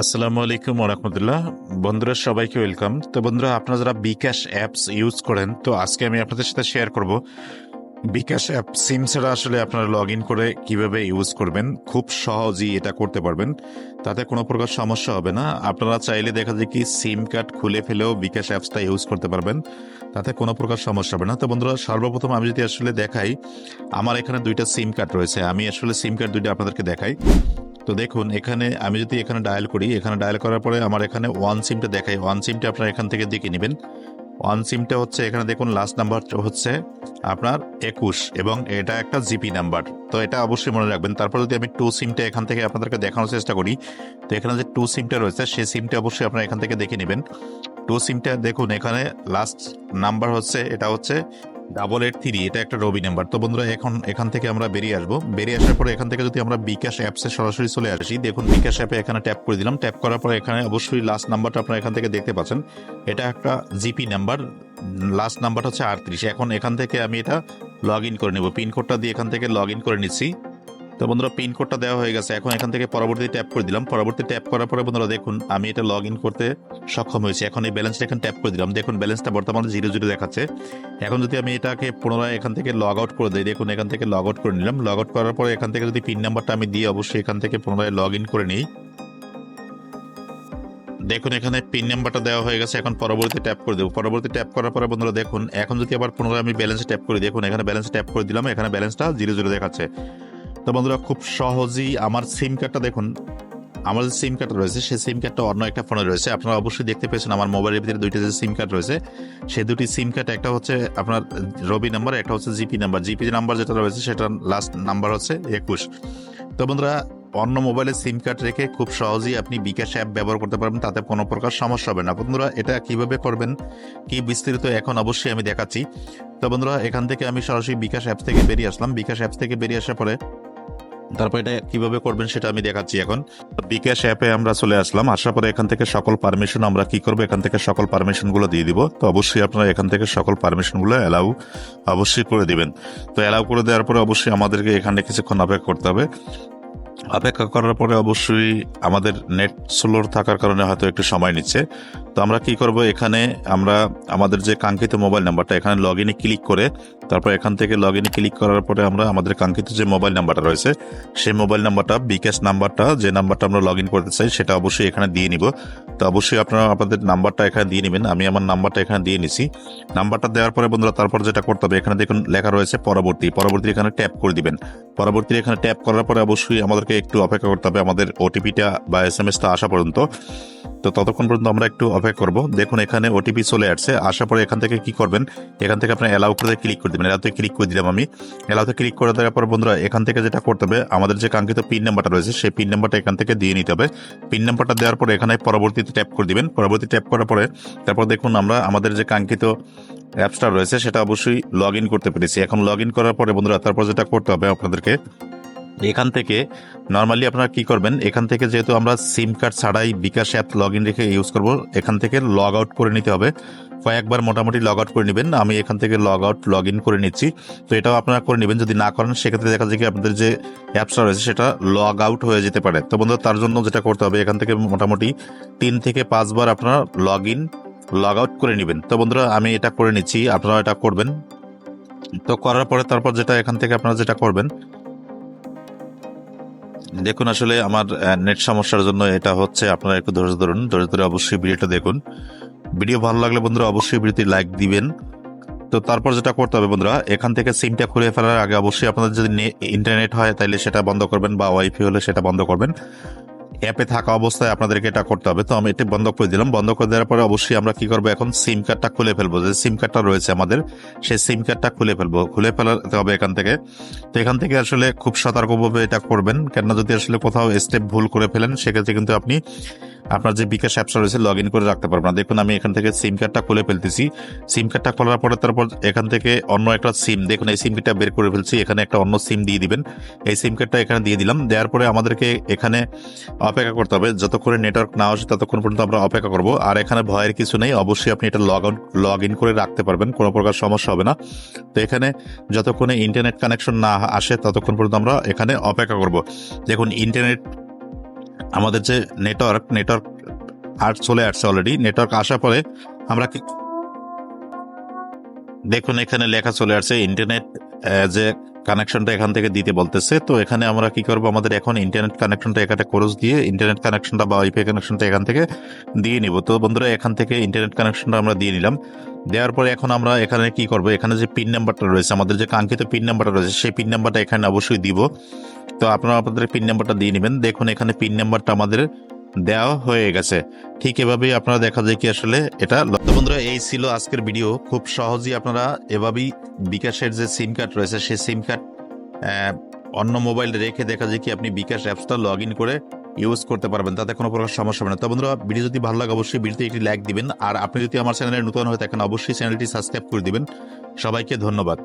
আসসালামু আলাইকুম রহমতুল্লাহ। বন্ধুরা, সবাইকে ওয়েলকাম। তো বন্ধুরা, আপনারা যারা বিকাশ অ্যাপস ইউজ করেন, তো আজকে আমি আপনাদের সাথে শেয়ার করব। বিকাশ অ্যাপ সিম ছাড়া আসলে আপনারা লগ ইন করে কীভাবে ইউজ করবেন, খুব সহজেই এটা করতে পারবেন। তাতে কোনো প্রকার সমস্যা হবে না। আপনারা চাইলে দেখা যায় কি, সিম কার্ড খুলে ফেলেও বিকাশ অ্যাপসটা ইউজ করতে পারবেন। তাতে কোনো প্রকার সমস্যা হবে না। তো বন্ধুরা, সর্বপ্রথম আমি যদি আসলে দেখাই, আমার এখানে দুইটা সিম কার্ড রয়েছে। আমি আসলে সিম কার্ড দুইটা আপনাদেরকে দেখাই। তো দেখুন, এখানে আমি যদি এখানে ডায়াল করি, এখানে ডায়াল করার পরে আমার এখানে ওয়ান সিমটা দেখাই। ওয়ান সিমটা আপনার এখান থেকে দেখে নেবেন। ওয়ান সিমটা হচ্ছে, এখানে দেখুন লাস্ট নাম্বার হচ্ছে আপনার একুশ এবং এটা একটা জিপি নাম্বার তো এটা অবশ্যই মনে রাখবেন। তারপর যদি আমি টু সিমটা এখান থেকে আপনাদেরকে দেখানোর চেষ্টা করি, তো এখানে যে টু সিমটা রয়েছে, সেই সিমটা অবশ্যই আপনারা এখান থেকে দেখে নেবেন। টু সিমটা দেখুন, এখানে লাস্ট নাম্বার হচ্ছে, এটা হচ্ছে ডাবল এইট থ্রি এটা একটা রবি নাম্বার তো বন্ধুরা, এখন, এখান থেকে আমরা বেরিয়ে আসব। বেরিয়ে আসার পরে এখান থেকে যদি আমরা বিকাশ অ্যাপসে সরাসরি চলে আসি, দেখুন বিকাশ অ্যাপে এখানে ট্যাপ করে দিলাম। ট্যাপ করার পর এখানে অবশ্যই লাস্ট নাম্বারটা আপনারা এখান থেকে দেখতে পাচ্ছেন। এটা একটা জিপি নাম্বার লাস্ট নাম্বারটা হচ্ছে আটত্রিশ এখন এখান থেকে আমি এটা লগ ইন করে নেব। পিনকোডটা দিয়ে এখান থেকে লগ ইন করে নিচ্ছি। তো বন্ধুরা পিন কোডটা দেওয়া হয়ে গেছে। এখন এখান থেকে পরবর্তী ট্যাপ করে দিলাম। পরবর্তী ট্যাপ করার পরে বন্ধুরা দেখুন, আমি এটা লগ ইন করতে সক্ষম হয়েছি। এখন এই ব্যালেন্সটা এখানে ট্যাপ করে দিলাম। দেখুন ব্যালেন্সটা বর্তমানে জিরো জিরো দেখাচ্ছে। এখন যদি আমি এটাকে পুনরায় এখান থেকে লগ আউট করে দিই, দেখুন, এখান থেকে লগ আউট করে নিলাম। লগ আউট করার পরে এখান থেকে যদি পিন নাম্বারটা আমি দিয়ে অবশ্যই এখান থেকে পুনরায় লগ ইন করে নিই। দেখুন, এখানে পিন নাম্বারটা দেওয়া হয়ে গেছে। এখন পরবর্তী ট্যাপ করে দেবো। পরবর্তী ট্যাপ করার পরে বন্ধুরা দেখুন, এখন যদি আবার পুনরায় আমি ব্যালেন্স ট্যাপ করি দেখুন, এখানে ব্যালেন্স ট্যাপ করে দিলাম। এখানে ব্যালেন্সটা জিরো জিরো দেখাচ্ছে। তো বন্ধুরা, খুব সহজেই আমার সিম কার্ডটা দেখুন। আমার যে সিম কার্ড রয়েছে, সেই সিম কার্ডটা অন্য একটা ফোনে রয়েছে। আপনারা অবশ্যই দেখতে পেয়েছেন আমার মোবাইলের ভিতরে দুইটা যে সিম কার্ড রয়েছে, সেই দুটি সিম কার্ড একটা হচ্ছে আপনার রবি নাম্বার একটা হচ্ছে জিপি নাম্বার জিপি নাম্বার যেটা রয়েছে, সেটার লাস্ট নাম্বার হচ্ছে একুশ। তো বন্ধুরা, অন্য মোবাইলে সিম কার্ড রেখে খুব সহজেই আপনি বিকাশ অ্যাপ ব্যবহার করতে পারবেন, তাতে কোনো প্রকার সমস্যা হবে না। বন্ধুরা, এটা কীভাবে করবেন, কি বিস্তারিত এখন অবশ্যই আমি দেখাচ্ছি। তো বন্ধুরা, এখান থেকে আমি সরাসরি বিকাশ অ্যাপস থেকে বেরিয়ে আসলাম। বিকাশ অ্যাপস থেকে বেরিয়ে আসার পরে তারপর এটা কীভাবে করবেন সেটা আমি দেখাচ্ছি এখন। বিকাশ অ্যাপে আমরা চলে আসলাম। আসার পরে এখান থেকে সকল পারমিশন আমরা কি করব? এখান থেকে সকল পারমিশনগুলো দিয়ে দিব। তো অবশ্যই আপনারা এখান থেকে সকল পারমিশনগুলো অ্যালাউ অবশ্যই করে দিবেন। তো অ্যালাউ করে দেওয়ার পরে অবশ্যই আমাদেরকে এখানে কিছুক্ষণ অপেক্ষা করতে হবে। অপেক্ষা করার পরে অবশ্যই আমাদের নেট স্লোর থাকার কারণে হয়তো একটু সময় নিচ্ছে। তো আমরা কি করব? এখানে আমরা আমাদের যে কাঙ্ক্ষিত মোবাইল নাম্বারটা, এখানে লগ ইনে ক্লিক করে তারপর এখান থেকে লগ ইনে ক্লিক করার পরে আমরা আমাদের কাঙ্ক্ষিত যে মোবাইল নাম্বারটা রয়েছে, সেই মোবাইল নাম্বারটা, বিকাশ নাম্বারটা, যে নাম্বারটা আমরা লগ ইন করতে চাই, সেটা অবশ্যই এখানে দিয়ে নিব। তো অবশ্যই আপনারা আপনাদের নাম্বারটা এখানে দিয়ে নেবেন। আমি আমার নাম্বারটা এখানে দিয়ে নিছি। নাম্বারটা দেওয়ার পরে বন্ধুরা, তারপর যেটা করতে হবে, এখানে দেখুন লেখা রয়েছে পরবর্তী। পরবর্তী এখানে ট্যাপ করে দিবেন। পরবর্তী এখানে ট্যাপ করার পরে অবশ্যই আমাদেরকে একটু অপেক্ষা করতে হবে। আমাদের ওটিপিটা বা এস এম এসটা আসা পর্যন্ত। তো ততক্ষণ পর্যন্ত আমরা একটু অপেক্ষা করব। দেখুন, এখানে ওটিপি চলে আসছে। আসার পরে এখান থেকে কি করবেন? এখান থেকে আপনি অ্যালাউ করে ক্লিক করে দেবেন। অ্যালাউতে ক্লিক করে দিলাম আমি। অ্যালাউতে ক্লিক করে দেওয়ার পর বন্ধুরা, এখান থেকে যেটা করতে হবে, আমাদের যে কাঙ্ক্ষিত পিন নাম্বারটা রয়েছে, সেই পিন নাম্বারটা এখান থেকে দিয়ে নিতে হবে। পিন নাম্বারটা দেওয়ার পরে এখানে পরবর্তীতে ট্যাপ করে দিবেন। পরবর্তী ট্যাপ করার পরে, তারপর দেখুন আমরা আমাদের যে কাঙ্ক্ষিত অ্যাপসটা রয়েছে, সেটা অবশ্যই লগ করতে পেরেছি। এখন লগ করার পরে বন্ধুরা, তারপর যেটা করতে হবে আপনাদেরকে এখান থেকে নর্মালি আপনারা কি করবেন? এখান থেকে যেহেতু আমরা সিম কার্ড ছাড়াই বিকাশ অ্যাপ লগ ইন রেখে ইউজ করব, এখান থেকে লগ আউট করে নিতে হবে। কয়েকবার মোটামুটি লগ আউট করে নেবেন। আমি এখান থেকে লগ আউট লগ ইন করে নিচ্ছি। তো এটাও আপনারা করে নেবেন। যদি না করেন, সেক্ষেত্রে দেখা যায় কি আপনাদের যে অ্যাপসটা রয়েছে, সেটা লগ আউট হয়ে যেতে পারে। তো বন্ধুরা, তার জন্য যেটা করতে হবে, এখান থেকে মোটামুটি তিন থেকে পাঁচবার আপনারা লগ ইন লগ আউট করে নেবেন। তো বন্ধুরা, আমি এটা করে নিচ্ছি। আপনারা এটা করবেন। তো করার পরে তারপর যেটা এখান থেকে আপনারা যেটা করবেন দেখুন আসলে আমার নেট সমস্যার জন্য এটা হচ্ছে, আপনারা একটু ধৈর্য ধরুন, ধৈর্য ধরে অবশ্যই ভিডিওটা দেখুন। ভিডিও ভালো লাগলে বন্ধুরা অবশ্যই ভিডিওতে লাইক দিবেন। তো তারপর যেটা করতে হবে বন্ধুরা, এখান থেকে সিমটা খুলে ফেলার আগে অবশ্যই আপনাদের যদি ইন্টারনেট হয় তাহলে সেটা বন্ধ করবেন, বা ওয়াইফাই হলে সেটা বন্ধ করবেন। অ্যাপে থাকা অবস্থায় আপনাদেরকে এটা করতে হবে। তো আমি এটি বন্ধ করে দিলাম। বন্ধ করে দেওয়ার পরে অবশ্যই আমরা কি করব এখন? সিম কার্ডটা খুলে ফেলব। যে সিম কার্ডটা রয়েছে আমাদের, সেই সিম কার্ডটা খুলে ফেলব। খুলে ফেলাতে হবে এখান থেকে। তো এখান থেকে আসলে খুব সতর্কভাবে এটা করবেন। কেননা যদি আসলে কোথাও স্টেপ ভুল করে ফেলেন, সেক্ষেত্রে কিন্তু আপনি আপনার যে বিকাশ অ্যাপসটা রয়েছে লগ ইন করে রাখতে পারবেন দেখুন, আমি এখান থেকে সিম কার্ডটা খুলে ফেলতেছি। সিম কার্ডটা খোলার পরে তারপর এখান থেকে অন্য একটা সিম, দেখুন, এই সিম কার্ডটা বের করে ফেলছি। এখানে একটা অন্য সিম দিয়ে দিবেন। এই সিম কার্ডটা এখানে দিয়ে দিলাম। দেওয়ার পরে আমাদেরকে এখানে অপেক্ষা করতে হবে। যতক্ষণে নেটওয়ার্ক না আসে, ততক্ষণ পর্যন্ত আমরা অপেক্ষা করব। আর এখানে ভয়ের কিছু নেই। অবশ্যই আপনি এটা লগ আউট লগ ইন করে রাখতে পারবেন। কোনো প্রকার সমস্যা হবে না। তো এখানে যতক্ষণে ইন্টারনেট কানেকশন না আসে, ততক্ষণ পর্যন্ত আমরা এখানে অপেক্ষা করব। দেখুন ইন্টারনেট আমাদের যে নেটওয়ার্ক নেটওয়ার্ক আর চলে আসছে অলরেডি নেটওয়ার্ক আসার পরে আমরা দেখুন, এখানে লেখা চলে আসছে ইন্টারনেট যে কানেকশনটা এখান থেকে দিতে বলতেছে। তো এখানে আমরা কি করব? আমাদের এখন ইন্টারনেট কানেকশনটা এখানে খরচ দিয়ে ইন্টারনেট কানেকশনটা বা ওয়াইফাই কানেকশনটা এখান থেকে দিয়ে নিব। তো বন্ধুরা, এখান থেকে ইন্টারনেট কানেকশনটা আমরা দিয়ে নিলাম। দেওয়ার পরে এখন আমরা এখানে কি করব? এখানে যে পিন নাম্বারটা রয়েছে, আমাদের যে কাঙ্ক্ষিত পিন নাম্বারটা রয়েছে, সেই পিন নাম্বারটা এখানে অবশ্যই দিব। তো আপনারা আপনাদের পিন নাম্বারটা দিয়ে নেবেন। দেখুন, এখানে পিন নাম্বারটা আমাদের দেওয়া হয়ে গেছে। ঠিক এভাবেই আপনারা দেখা যায় কি আসলে এটা বন্ধুরা, এই ছিল আজকের ভিডিও। খুব সহজেই আপনারা এভাবেই বিকাশের যে সিম কার্ড রয়েছে, সেই সিম কার্ড অন্য মোবাইল রেখে দেখা যায় কি আপনি বিকাশ অ্যাপসটা লগ ইন করে ইউজ করতে পারবেন। তাতে কোনো প্রকার সমস্যা হবে না। তো বন্ধুরা, ভিডিও যদি ভালো লাগে অবশ্যই ভিডিওতে একটি লাইক দিবেন। আর আপনি যদি আমার চ্যানেলে নতুন হয়ে থাকেন, অবশ্যই চ্যানেলটি সাবস্ক্রাইব করে দিবেন। সবাইকে ধন্যবাদ।